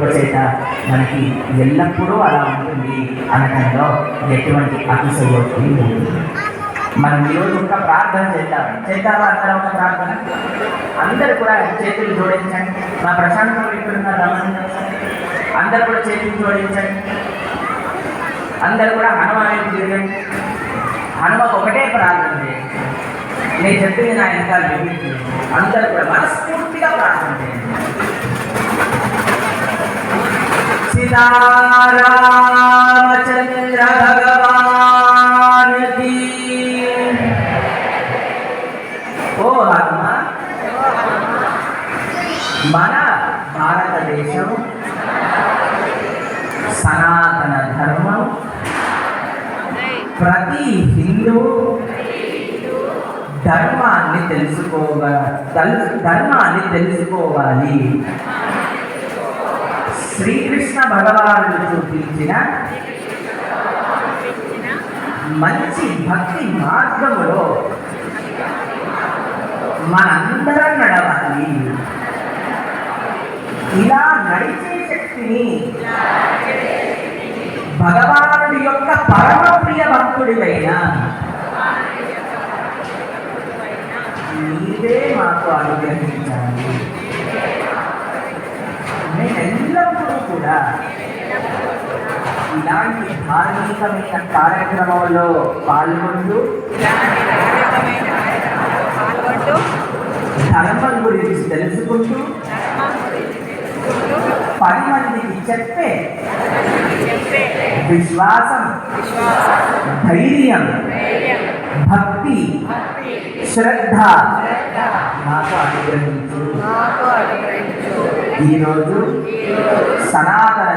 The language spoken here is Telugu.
చేత మనకి ఎల్లప్పుడూ అలా ఉంటుంది అనడంలో ఎటువంటి అతిశయోక్తి లేదు. మనం ఈరోజు ఒక ప్రార్థన చేద్దాం. చేద్దామా? అక్కడ ఒక ప్రార్థన? అందరు కూడా చేతులు జోడించండి. మా ప్రశాంతం ఎక్కడున్నారు రమ్మని అందరు కూడా చేతులు జోడించండి. అందరు కూడా హనుమాన్ తిరగండి. హనుమకు ఒకటే ప్రార్థన చేయండి. నేను చెప్పింది నా ఎంత రిపీట్ అందరూ కూడా మనస్ఫూర్తిగా ప్రార్థన చేయండి సీతారామచంద్ర భగవాన్ కీ ఓ ఆత్మ మన భారతదేశం సనాతన ధర్మం ప్రతి హిందూ ధర్మాన్ని తెలుసుకోవాలి ధర్మాన్ని తెలుసుకోవాలి. శ్రీకృష్ణ భగవానుడు చూపించిన మంచి భక్తి మార్గంలో మనందరం నడవాలి. ఇలా నడిచే శక్తిని భగవానుడి యొక్క పరమ ప్రియ భక్తుడివైన నీవే మాకు అనుగ్రహించాలి. ఇలాంటి ధార్మికమైన కార్యక్రమంలో పాల్గొంటూ ధర్మం గురించి తెలుసుకుంటూ పది మందికి చెప్పే విశ్వాసం విశ్వాసం ధైర్యం భక్తి శ్రద్ధ నాకు అనుగ్రహించు. అనుగ్రహించు. ఈరోజు సనాతన